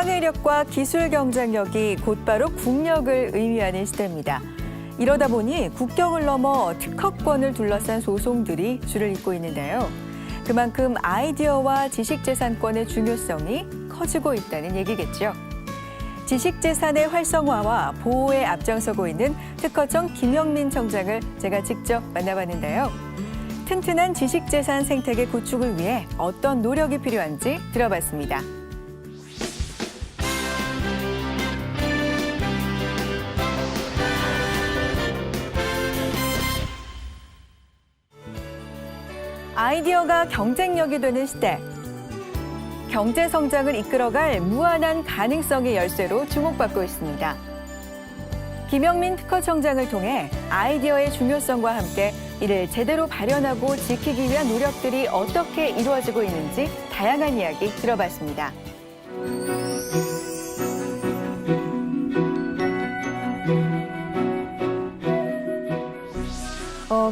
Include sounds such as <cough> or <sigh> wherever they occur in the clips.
창의력과 기술 경쟁력이 곧바로 국력을 의미하는 시대입니다. 이러다 보니 국경을 넘어 특허권을 둘러싼 소송들이 줄을 잇고 있는데요. 그만큼 아이디어와 지식재산권의 중요성이 커지고 있다는 얘기겠죠. 지식재산의 활성화와 보호에 앞장서고 있는 특허청 김영민 청장을 제가 직접 만나봤는데요. 튼튼한 지식재산 생태계 구축을 위해 어떤 노력이 필요한지 들어봤습니다. 아이디어가 경쟁력이 되는 시대. 경제 성장을 이끌어갈 무한한 가능성의 열쇠로 주목받고 있습니다. 김영민 특허청장을 통해 아이디어의 중요성과 함께 이를 제대로 발현하고 지키기 위한 노력들이 어떻게 이루어지고 있는지 다양한 이야기 들어봤습니다.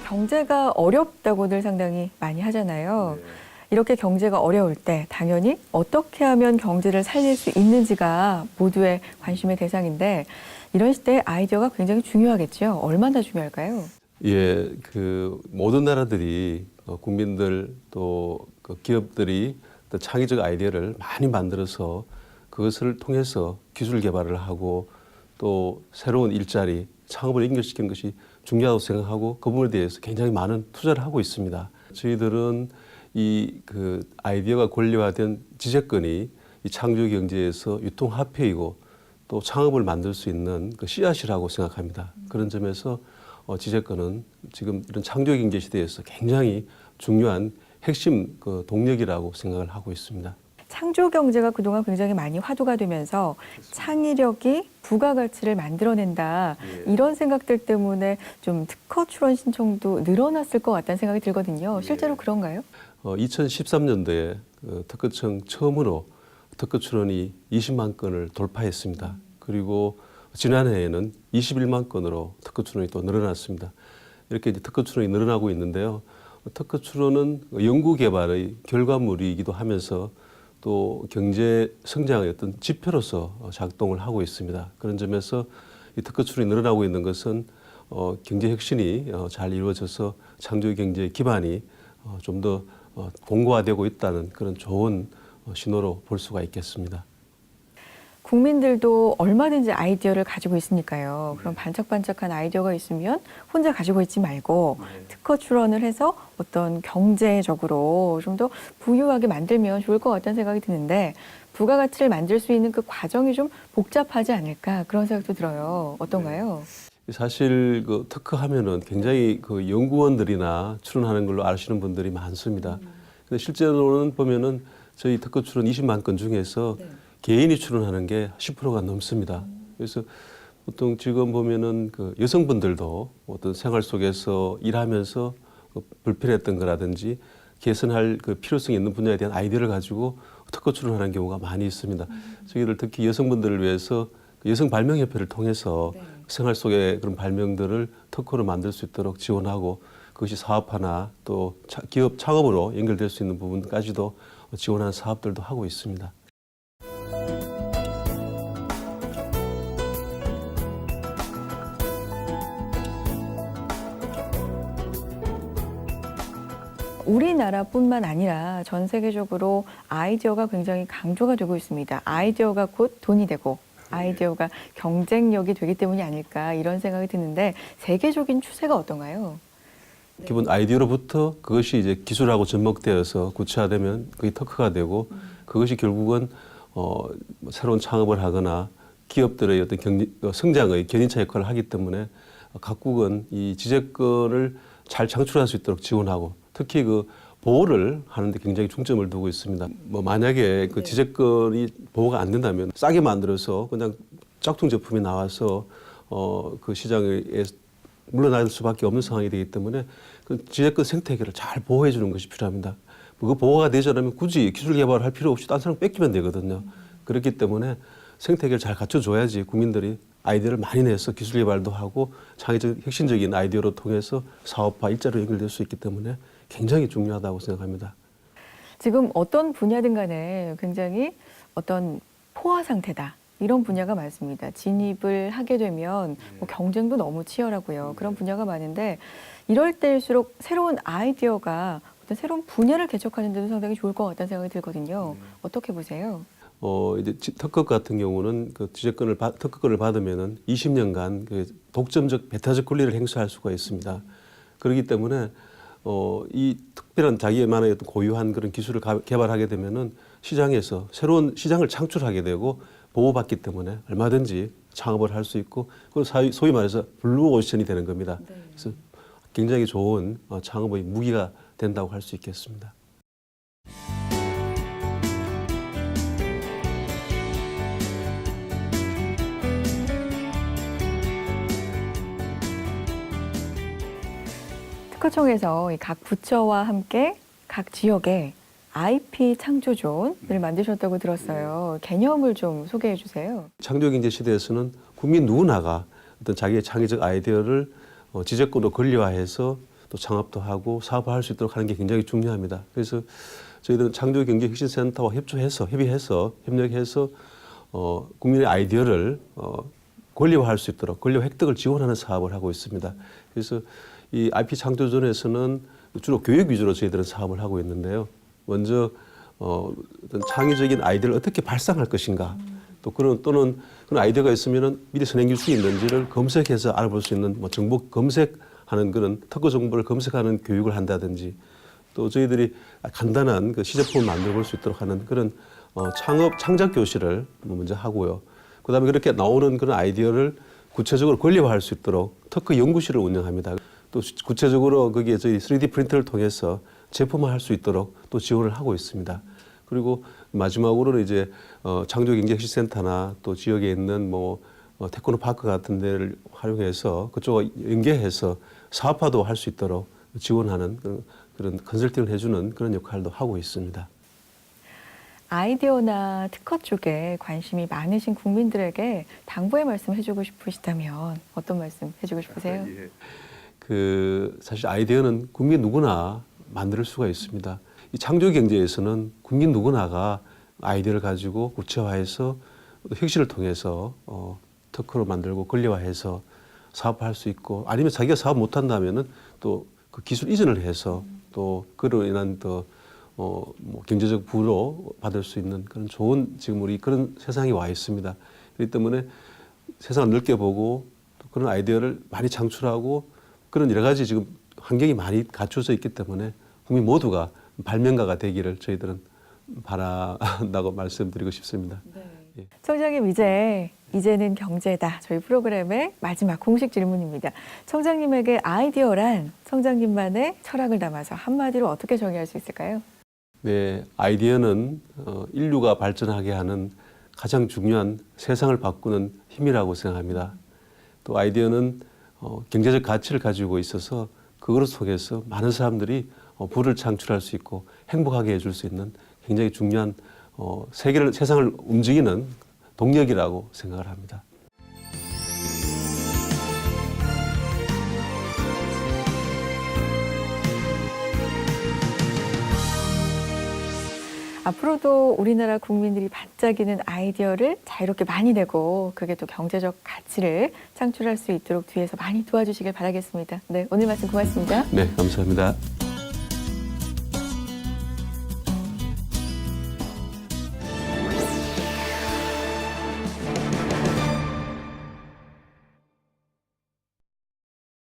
경제가 어렵다고들 상당히 많이 하잖아요. 이렇게 경제가 어려울 때 당연히 어떻게 하면 경제를 살릴 수 있는지가 모두의 관심의 대상인데 이런 시대에 아이디어가 굉장히 중요하겠죠. 얼마나 중요할까요? 예, 그 모든 나라들이 어, 국민들 또그 기업들이 또 창의적 아이디어를 많이 만들어서 그것을 통해서 기술 개발을 하고 또 새로운 일자리, 창업을 연결시키는 것이 중요하다고 생각하고 그 부분에 대해서 굉장히 많은 투자를 하고 있습니다. 저희들은 이 그 아이디어가 권리화된 지재권이 이 창조 경제에서 유통 화폐이고 또 창업을 만들 수 있는 그 씨앗이라고 생각합니다. 그런 점에서 어, 지재권은 지금 이런 창조 경제 시대에서 굉장히 중요한 핵심 그 동력이라고 생각을 하고 있습니다. 창조 경제가 그동안 굉장히 많이 화두가 되면서 창의력이 부가가치를 만들어낸다 이런 생각들 때문에 좀 특허 출원 신청도 늘어났을 것 같다는 생각이 들거든요. 실제로 그런가요? 어, 2013년도에 그 특허청 처음으로 특허 출원이 20만 건을 돌파했습니다. 그리고 지난해에는 21만 건으로 특허 출원이 또 늘어났습니다. 이렇게 이제 특허 출원이 늘어나고 있는데요. 특허 출원은 연구 개발의 결과물이기도 하면서 또 경제 성장의 어떤 지표로서 작동을 하고 있습니다. 그런 점에서 이 특허 출원이 늘어나고 있는 것은 어, 경제 혁신이 어, 잘 이루어져서 창조 경제의 기반이 어, 좀더 어, 공고화되고 있다는 그런 좋은 어, 신호로 볼 수가 있겠습니다. 국민들도 얼마든지 아이디어를 가지고 있으니까요. 그럼 반짝반짝한 아이디어가 있으면 혼자 가지고 있지 말고 특허 출원을 해서 어떤 경제적으로 좀 더 부유하게 만들면 좋을 것 같다는 생각이 드는데 부가가치를 만들 수 있는 그 과정이 좀 복잡하지 않을까 그런 생각도 들어요. 어떤가요? 사실 그 특허하면은 굉장히 그 연구원들이나 출원하는 걸로 아시는 분들이 많습니다. 근데 실제로는 보면은 저희 특허 출원 20만 건 중에서 개인이 출원하는 게 10%가 넘습니다. 그래서 보통 지금 보면은 그 여성분들도 어떤 생활 속에서 일하면서 그 불편했던 거라든지 개선할 그 필요성이 있는 분야에 대한 아이디어를 가지고 특허 출원하는 경우가 많이 있습니다. 저희들 특히 여성분들을 위해서 그 여성 발명협회를 통해서 생활 속의 그런 발명들을 특허로 만들 수 있도록 지원하고 그것이 사업화나 또 차- 기업 창업으로 연결될 수 있는 부분까지도 지원하는 사업들도 하고 있습니다. 우리나라뿐만 아니라 전 세계적으로 아이디어가 굉장히 강조가 되고 있습니다. 아이디어가 곧 돈이 되고 아이디어가 경쟁력이 되기 때문이 아닐까 이런 생각이 드는데 세계적인 추세가 어떤가요? 기본 아이디어로부터 그것이 이제 기술하고 접목되어서 구체화되면 그게 특허가 되고 그것이 결국은 어, 뭐 새로운 창업을 하거나 기업들의 어떤 경, 어, 성장의 견인차 역할을 하기 때문에 각국은 이 지재권을 잘 창출할 수 있도록 지원하고 특히 그 보호를 하는데 굉장히 중점을 두고 있습니다. 뭐 만약에 그 지재권이 보호가 안 된다면 싸게 만들어서 그냥 짝퉁 제품이 나와서 어, 그 시장에 물러날 수밖에 없는 상황이 되기 때문에 그 지재권 생태계를 잘 보호해 주는 것이 필요합니다. 그 보호가 되지 않으면 굳이 기술 개발을 할 필요 없이 딴 사람 뺏기면 되거든요. 그렇기 때문에 생태계를 잘 갖춰줘야지 국민들이 아이디어를 많이 내서 기술 개발도 하고 창의적 혁신적인 아이디어로 통해서 사업화 일자로 연결될 수 있기 때문에 굉장히 중요하다고 생각합니다. 지금 어떤 분야든 간에 굉장히 어떤 포화 상태다. 이런 분야가 많습니다. 진입을 하게 되면 뭐 경쟁도 너무 치열하고요. 그런 분야가 많은데 이럴 때일수록 새로운 아이디어가 어떤 새로운 분야를 개척하는 데도 상당히 좋을 것 같다는 생각이 들거든요. 어떻게 보세요? 어 이제 지- 특허 같은 경우는 그 지적권을 받- 특허권을 받으면은 20년간 그 독점적 배타적 권리를 행사할 수가 있습니다. 그렇기 때문에 어 이 특별한 자기만의 어떤 고유한 그런 기술을 가- 개발하게 되면은 시장에서 새로운 시장을 창출하게 되고 보호받기 때문에 얼마든지 창업을 할 수 있고 그 소위 말해서 블루 오션이 되는 겁니다. 그래서 굉장히 좋은 어, 창업의 무기가 된다고 할 수 있겠습니다. 특허청에서 이각 부처와 함께 각 지역에 IP 창조존을 만드셨다고 들었어요. 개념을 좀 소개해 주세요. 창조경제 시대에서는 국민 누구나가 어떤 자기의 창의적 아이디어를 어, 지적권으로 권리화해서 또 창업도 하고 사업화할 수 있도록 하는 게 굉장히 중요합니다. 그래서 저희들은 창조경제혁신센터와 협조해서 협의해서 협력해서 어, 국민의 아이디어를 어, 권리화할 수 있도록 권리화 획득을 지원하는 사업을 하고 있습니다. 그래서 이 IP 창조존에서는 주로 교육 위주로 저희들은 사업을 하고 있는데요. 먼저 어, 어떤 창의적인 아이디어를 어떻게 발상할 것인가 또 그런 또는 그런 아이디어가 있으면은 미리 선행일 수 있는지를 검색해서 알아볼 수 있는 뭐 정보 검색하는 그런 특허 정보를 검색하는 교육을 한다든지 또 저희들이 간단한 그 시제품을 만들어 볼 수 있도록 하는 그런 어, 창업 창작 교실을 먼저 하고요. 그다음에 그렇게 나오는 그런 아이디어를 구체적으로 권리화할 수 있도록 특허 연구실을 운영합니다. 또 시- 구체적으로 거기에 저희 3D 프린터를 통해서 제품화 할 수 있도록 또 지원을 하고 있습니다. 그리고 마지막으로는 이제 어, 창조경제혁신센터나 또 지역에 있는 뭐 어, 테크노 파크 같은 데를 활용해서 그쪽과 연계해서 사업화도 할 수 있도록 지원하는 그런, 그런 컨설팅을 해주는 그런 역할도 하고 있습니다. 아이디어나 특허 쪽에 관심이 많으신 국민들에게 당부의 말씀 해주고 싶으시다면 어떤 말씀 해주고 싶으세요? 그 사실 아이디어는 국민 누구나 만들 수가 있습니다. 이 창조 경제에서는 국민 누구나가 아이디어를 가지고 구체화해서 혁신을 통해서 어, 특허로 만들고 권리화해서 사업할 수 있고 아니면 자기가 사업 못한다면은 또 그 기술 이전을 해서 또 그로 인한 더 어, 뭐 경제적 부로 받을 수 있는 그런 좋은 지금 우리 그런 세상이 와 있습니다. 그렇기 때문에 세상을 넓게 보고 또 그런 아이디어를 많이 창출하고 그런 여러 가지 지금 환경이 많이 갖춰져 있기 때문에 국민 모두가 발명가가 되기를 저희들은 바란다고 <laughs> 말씀드리고 싶습니다. 예. 청장님 이제 이제는 경제다 저희 프로그램의 마지막 공식 질문입니다. 청장님에게 아이디어란 청장님만의 철학을 담아서 한마디로 어떻게 정의할 수 있을까요? 네, 아이디어는 어, 인류가 발전하게 하는 가장 중요한 세상을 바꾸는 힘이라고 생각합니다. 또 아이디어는 어, 경제적 가치를 가지고 있어서 그걸 속에서 많은 사람들이 어, 부를 창출할 수 있고 행복하게 해줄 수 있는 굉장히 중요한 어, 세계를 세상을 움직이는 동력이라고 생각을 합니다. 앞으로도 우리나라 국민들이 반짝이는 아이디어를 자유롭게 많이 내고 그게 또 경제적 가치를 창출할 수 있도록 뒤에서 많이 도와주시길 바라겠습니다. 네, 오늘 말씀 고맙습니다. 네, 감사합니다.